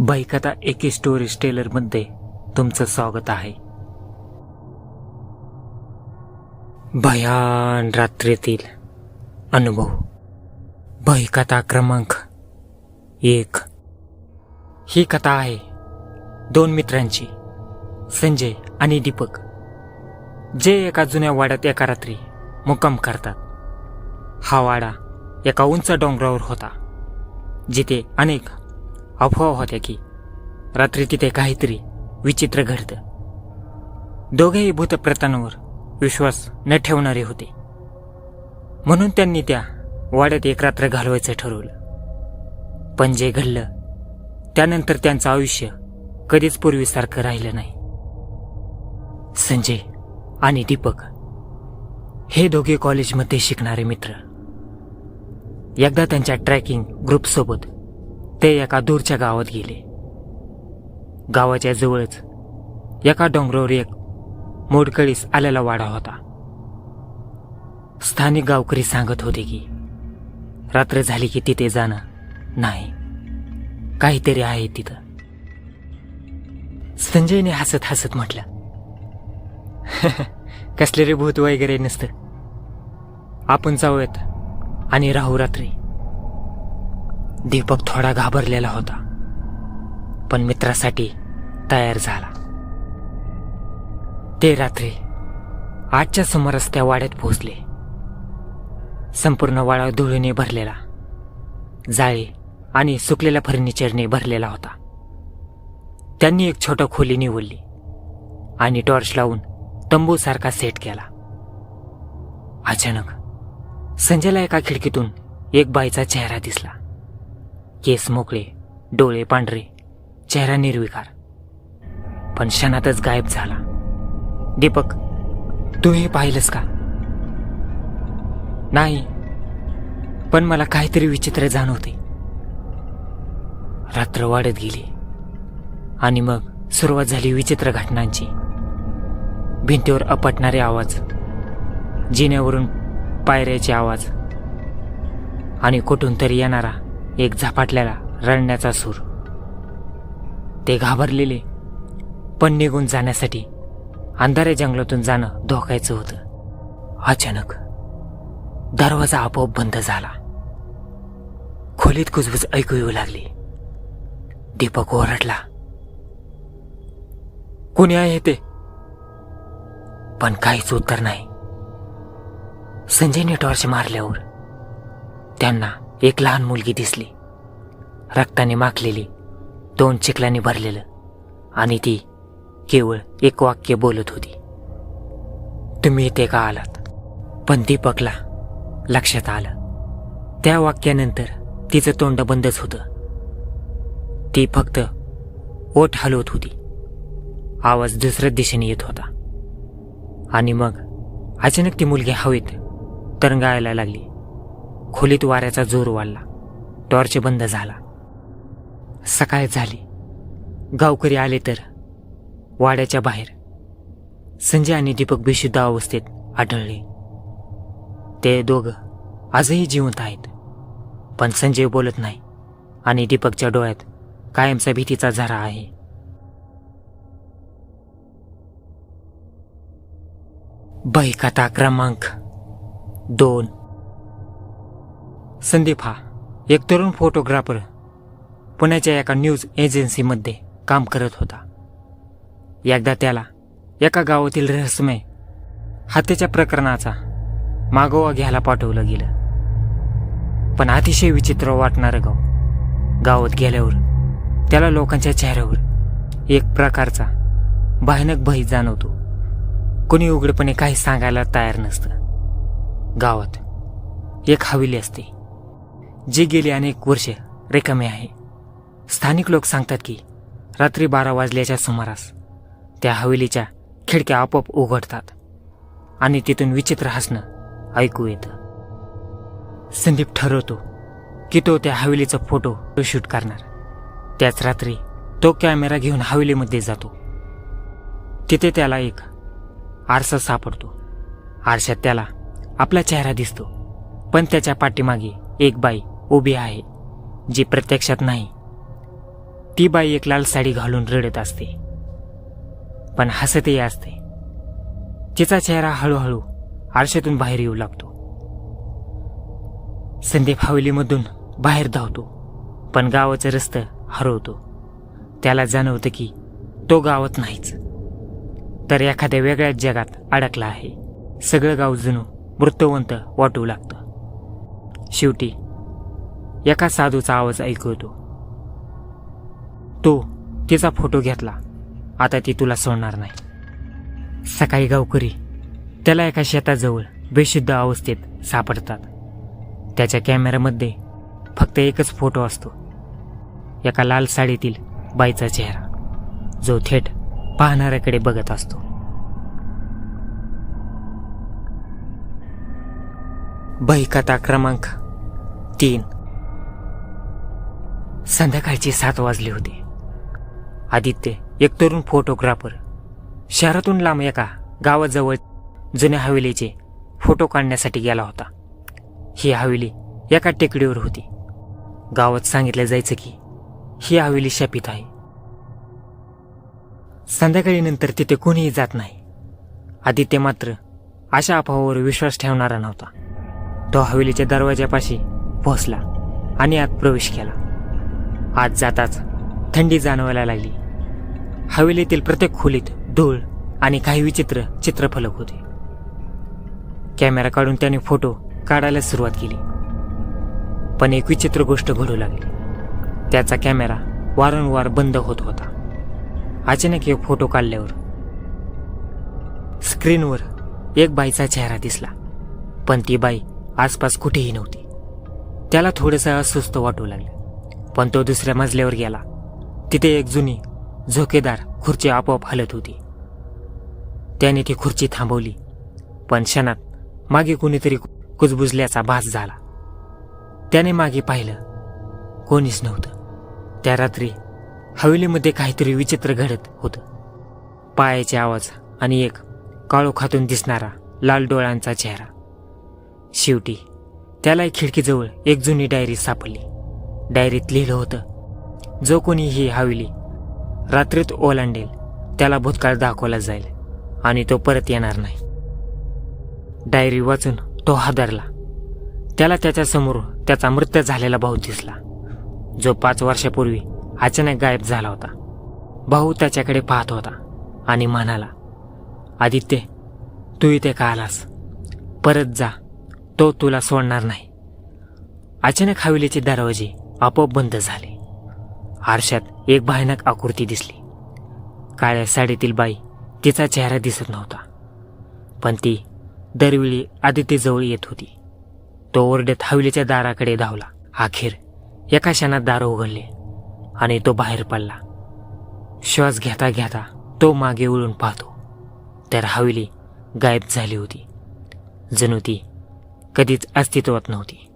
बाईकथा एके स्टोरी टेलरमध्ये तुमचं स्वागत आहे. भयान रात्रीतील अनुभव. बाईकथा क्रमांक एक. ही कथा आहे दोन मित्रांची संजय आणि दीपक जे एका जुन्या वाड्यात एका रात्री मुक्काम करतात. हा वाडा एका उंच डोंगरावर होता जिथे अनेक अफवा होत्या की रात्री तिथे काहीतरी विचित्र घडतं. दोघेही भूतप्रतांवर विश्वास न ठेवणारे होते. म्हणून त्यांनी त्या वाड्यात एक रात्र घालवायचं ठरवलं. पण जे घडलं त्यानंतर त्यांचं आयुष्य कधीच पूर्वीसारखं राहिलं नाही. संजय आणि दीपक हे दोघे कॉलेजमध्ये शिकणारे मित्र. एकदा त्यांच्या ट्रॅकिंग ग्रुपसोबत ते एका दूरच्या गावात गेले. गावाच्या जवळच एका डोंगरावर एक मोडकळीस आलेला वाडा होता. स्थानिक गावकरी सांगत होते की रात्र झाली की तिथे जाणं नाही. काहीतरी आहे तिथं. संजयने हसत हसत म्हटलं कसले रे भूत वगैरे नसतं. आपण जाऊयात आणि राहू रात्री. दीपक थोडा घाबरलेला होता. पण मित्रासाठी तयार झाला. ते रात्री आठच्या सुमारास त्या वाड्यात पोहोचले. संपूर्ण वाडा धुळीने भरलेला. जाळी आणि सुकलेल्या फर्निचरने भरलेला होता. त्यांनी एक छोटा खोली निवडली आणि टॉर्च लावून तंबूसारखा सेट केला. अचानक संजयला एका खिडकीतून एक बाईचा चेहरा दिसला. केस मोकळे डोळे पांढरे चेहरा निर्विकार. पण क्षणातच गायब झाला. दीपक तू हे पाहिलंस का? नाही पण मला काहीतरी विचित्र जाणवते. रात्र वाढत गेली. आणि मग सुरुवात झाली विचित्र घटनांची. भिंतीवर अपटणारे आवाज जिन्यावरून पायऱ्याचे आवाज. आणि कुठून तरी येणारा एक झपाटल्याला रडण्याचा सूर. ते घाबरलेले पण निघून जाण्यासाठी अंधाऱ्या जंगलातून जाणं धोकायचं होतं. अचानक दरवाजा आपोआप बंद झाला. खोलीत कुजबुज ऐकू येऊ लागली. दीपक ओरडला. कोणी आहे ते? पण काहीच उत्तर नाही. संजयने टॉर्च मारल्यावर त्यांना एक लहान मुलगी दिसली. रक्ताने माखलेली दोन चिखलाने भरलेलं आणि ती केवळ एक वाक्य बोलत होती. तुम्ही इथे का आलात? पण दीपकला लक्षात आलं. त्या वाक्यानंतर तिचं तोंड बंदच होतं. ती फक्त ओठ हलवत होती. आवाज दुसऱ्या दिशेने येत होता. आणि मग अचानक ती मुलगी हवेत तरंगायला लागली. खोलीत वाऱ्याचा जोर वाढला. टॉर्च बंद झाला. सकाळ झाली. गावकरी आले तर वाड्याच्या बाहेर. संजय आणि दीपक बेशुद्ध अवस्थेत आढळले. ते दोघं आजही जिवंत आहेत. पण संजय बोलत नाही आणि दीपकच्या डोळ्यात कायमचा भीतीचा झरा आहे. कथा क्रमांक दोन. संदीप हा एक तरुण फोटोग्राफर पुण्याच्या एका न्यूज एजन्सीमध्ये काम करत होता. एकदा त्याला एका गावातील रहस्यमय हत्येच्या प्रकरणाचा मागोवा घ्यायला पाठवलं गेलं. पण अतिशय विचित्र वाटणारं गाव गावात गेल्यावर त्याला लोकांच्या चेहऱ्यावर एक प्रकारचा भयानक भय जाणवतो. कोणी उघडपणे काही सांगायला तयार नसतं. गावात एक हवेली असते. जे गेली अनेक वर्षे रेकमे आहे. स्थानिक लोक सांगतात की रात्री बारा वाजल्याच्या सुमारास त्या हवेलीच्या खिडक्या आपोआप उघडतात आणि तिथून विचित्र हसणं ऐकू येतं. संदीप ठरवतो की तो त्या हवेलीचा फोटो शूट करणार. त्याच रात्री तो कॅमेरा घेऊन हवेलीमध्ये जातो. तिथे त्याला एक आरसा सापडतो. आरशात त्याला आपला चेहरा दिसतो पण त्याच्या पाठीमागे एक बाई उभी आहे जी प्रत्यक्षात नाही. ती बाई एक लाल साडी घालून रडत असते. पण हसतही असते. तिचा चेहरा हळूहळू आरशातून बाहेर येऊ लागतो. संदीप हवेलीमधून बाहेर धावतो पण गावाचं रस्तं हरवतो. त्याला जाणवतं की तो गावात नाहीच. तर एखाद्या वेगळ्याच जगात अडकला आहे. सगळं गाव जणू वृत्तवंत वाटू लागतं. शेवटी एका साधूचा आवाज ऐकवतो तो तिचा फोटो घेतला. आता ती तुला सोडणार नाही. सकाळी गावकरी त्याला एका शेताजवळ बेशुद्ध अवस्थेत सापडतात. त्याच्या कॅमेऱ्यामध्ये फक्त एकच फोटो असतो. एका लाल साडीतील बाईचा चेहरा जो थेट पाहणाऱ्याकडे बघत असतो. बहिकथा क्रमांक तीन. संध्याकाळचे सात वाजले होते. आदित्य एक तरुण फोटोग्राफर शहरातून लांब एका गावाजवळ जुन्या हवेलीचे फोटो काढण्यासाठी गेला होता. ही हवेली एका टेकडीवर होती. गावात सांगितलं जायचं की ही हवेली शापित आहे. संध्याकाळी नंतर तिथे कोणीही जात नाही. आदित्य मात्र अशा अफवावर विश्वास ठेवणारा नव्हता. तो हवेलीच्या दरवाजापाशी पोहोचला आणि आत प्रवेश केला. आत जाताच थंडी जाणवायला लागली. हवेलीतील प्रत्येक खोलीत धूळ आणि काही विचित्र चित्रफलक होते. कॅमेरा काढून त्याने फोटो काढायला सुरुवात केली. पण एक विचित्र गोष्ट घडू लागली. त्याचा कॅमेरा वारंवार बंद होत होता. अचानक एक फोटो काढल्यावर स्क्रीनवर एक बाईचा चेहरा दिसला. पण ती बाई आसपास कुठेही नव्हती. त्याला थोडंसं अस्वस्थ वाटू लागलं. पण तो दुसऱ्या मजल्यावर गेला. तिथे एक जुनी झोकेदार खुर्ची आपोआप हलत होती. त्याने ती खुर्ची थांबवली पण क्षणात मागे कुणीतरी कुजबुजल्याचा भास झाला. त्याने मागे पाहिलं कोणीच नव्हतं. त्या रात्री हवेलीमध्ये काहीतरी विचित्र घडत होतं. पायाचे आवाज आणि एक काळोखातून दिसणारा लाल डोळ्यांचा चेहरा. शेवटी त्याला एक खिडकीजवळ एक जुनी डायरी सापडली. डायरीत लिहिलं होतं. जो कोणी ही हवेली रात्रीत ओलांडेल त्याला भूतकाळ दाखवला जाईल आणि तो परत येणार नाही. डायरी वाचून तो हादरला. त्याला त्याच्यासमोर त्याचा मृत्यू झालेला भाऊ दिसला जो पाच वर्षापूर्वी अचानक गायब झाला होता. भाऊ त्याच्याकडे पाहत होता आणि म्हणाला आदित्य तू इथे का आलास? परत जा तो तुला सोडणार नाही. अचानक हवेलीचे दरवाजे आपोआप बंद झाले. आरशात एक भयानक आकृती दिसली. काळ्या साडीतील बाई तिचा चेहरा दिसत नव्हता. पण ती दरवेळी आदित्यजवळ येत होती. तो ओरड्यात हवेलीच्या दाराकडे धावला. अखेर एका क्षणात दार उघडले आणि तो बाहेर पडला. श्वास घेता घेता तो मागे उळून पाहतो. तर हवेली गायब झाली होती. जणू ती कधीच अस्तित्वात नव्हती.